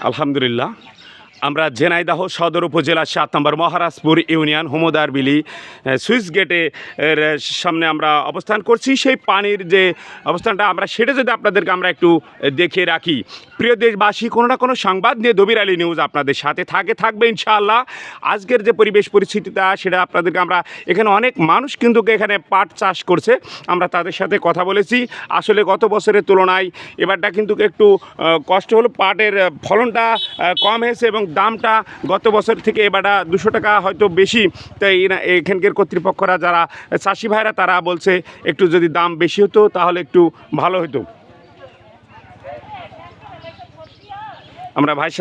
আলহামদুলিল্লাহ আমরা ঝেনাইদাহ সদর উপজেলা সাত নম্বর মহারাজপুর ইউনিয়ন হোমোদার বিলি সুইচ গেটে, এর, সামনে আমরা অবস্থান করছি। সেই পানির যে অবস্থানটা আমরা, সেটা যদি আপনাদেরকে আমরা একটু দেখে রাখি। প্রিয় দেশবাসী, কোনো না কোনো সংবাদ নিয়ে দবির আলী নিউজ আপনাদের সাথে থাকে, থাকবে ইনশাআল্লাহ। আজকের যে পরিবেশ পরিস্থিতিটা, সেটা আপনাদেরকে আমরা, এখানে অনেক মানুষ কিন্তু এখানে পাট চাষ করছে। আমরা তাদের সাথে কথা বলেছি। আসলে গত বছরের তুলনায় এবারটা কিন্তু একটু কষ্ট হলো। পাটের ফলনটা কম হয়েছে এবং দামটা গত বছর থেকে এবারটা দুশো টাকা হয়তো বেশি। তাই এখানকার কর্তৃপক্ষরা যারা চাষি ভাইরা, তারা বলছে একটু যদি দাম বেশি হতো তাহলে একটু ভালো হতো আমরা ভাই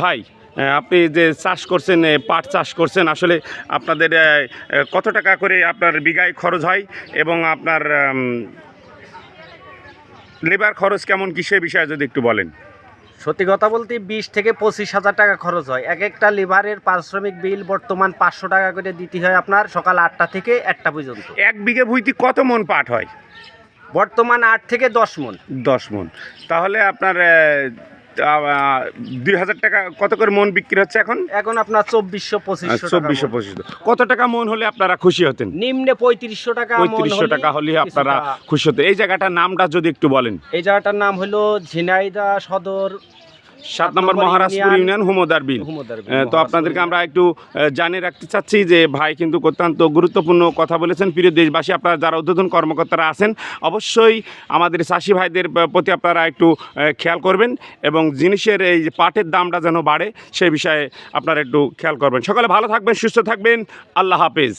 ভাই আপনি যে চাষ করছেন পাট চাষ করছেন, আসলে আপনাদের কত টাকা করে আপনার বিঘায় খরচ হয় এবং আপনার লেবার খরচ কেমন কি সে বিষয়ে যদি একটু বলেন? সত্যি কথা বলতে বিশ থেকে পঁচিশ হাজার টাকা খরচ হয়। এক একটা লেবারের পারিশ্রমিক বিল বর্তমান পাঁচশো টাকা করে দিতে হয় আপনার সকাল আটটা থেকে একটা পর্যন্ত। এক বিঘে ভুইতে কত মন পাট হয়? বর্তমান আট থেকে দশ মন। দশ মন। তাহলে আপনার দুই হাজার টাকা কত করে মন বিক্রি হচ্ছে এখন? এখন আপনার চব্বিশশো পঁচিশশো চব্বিশশো পঁচিশশো। কত টাকা মন হলে আপনারা খুশি হতেন? নিম্নে পঁয়ত্রিশশো টাকা পঁয়ত্রিশশো টাকা হলে আপনারা খুশি হতেন। এই জায়গাটার নামটা যদি একটু বলেন। এই জায়গাটার নাম হলো ঝিনাইদা সদর সাত নম্বর মহারাজপুর ইউনিয়ন, হোমোদার বিল। তো আপনাদেরকে আমরা একটু জানিয়ে রাখতে চাচ্ছি যে ভাই কিন্তু অত্যন্ত গুরুত্বপূর্ণ কথা বলেছেন। প্রিয় দেশবাসী আপনারা যারা উদ্বোধন কর্মকর্তারা আছেন অবশ্যই আমাদের চাষি ভাইদের প্রতি আপনারা একটু খেয়াল করবেন এবং জিনিসের এই যে পাটের দামটা যেন বাড়ে সেই বিষয়ে আপনারা একটু খেয়াল করবেন। সকালে ভালো থাকবেন সুস্থ থাকবেন। আল্লাহ হাফেজ।